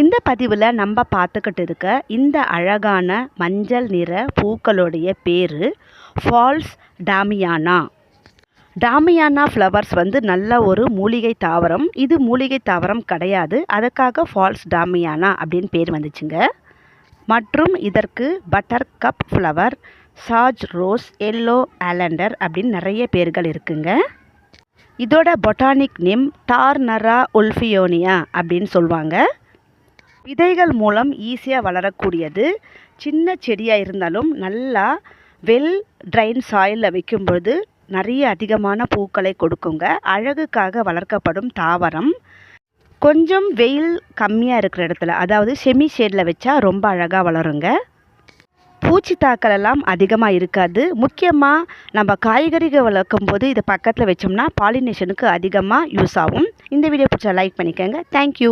இந்த பதிவில் நம்ம பார்த்துக்கிட்டு இருக்க இந்த அழகான மஞ்சள் நிற பூக்களுடைய பேர் ஃபால்ஸ் டாமியானா. டாமியானா ஃப்ளவர்ஸ் வந்து நல்ல ஒரு மூலிகை தாவரம். இது மூலிகை தாவரம் கிடையாது. அதுக்காக ஃபால்ஸ் டாமியானா அப்படின்னு பேர் வந்துச்சுங்க. மற்றும் இதற்கு பட்டர் கப் ஃப்ளவர் சார்ஜ் ரோஸ் எல்லோ ஆலண்டர் அப்படின்னு நிறைய பேர்கள் இருக்குங்க. இதோட பொட்டானிக் நேம் டார்னரா உல்ஃபியோனியா அப்படின்னு சொல்லுவாங்க விதைகள் மூலம் ஈஸியாக வளரக்கூடியது. சின்ன செடியாக இருந்தாலும் நல்லா வெல் ட்ரைன் சாயிலில் வைக்கும் பொழுது நிறைய அதிகமான பூக்களை கொடுக்குங்க. அழகுக்காக வளர்க்கப்படும் தாவரம். கொஞ்சம் வெயில் கம்மியாக இருக்கிற இடத்துல அதாவது செமி ஷேடில் வச்சா ரொம்ப அழகாக வளருங்க. பூச்சி தாக்கல் எல்லாம் அதிகமாக இருக்காது. முக்கியமாக நம்ம காய்கறிகள் வளர்க்கும் போது இதை பக்கத்தில் வச்சோம்னா பாலினேஷனுக்கு அதிகமாக யூஸ் ஆகும். இந்த வீடியோ பிடிச்சா லைக் பண்ணிக்கோங்க. தேங்க்யூ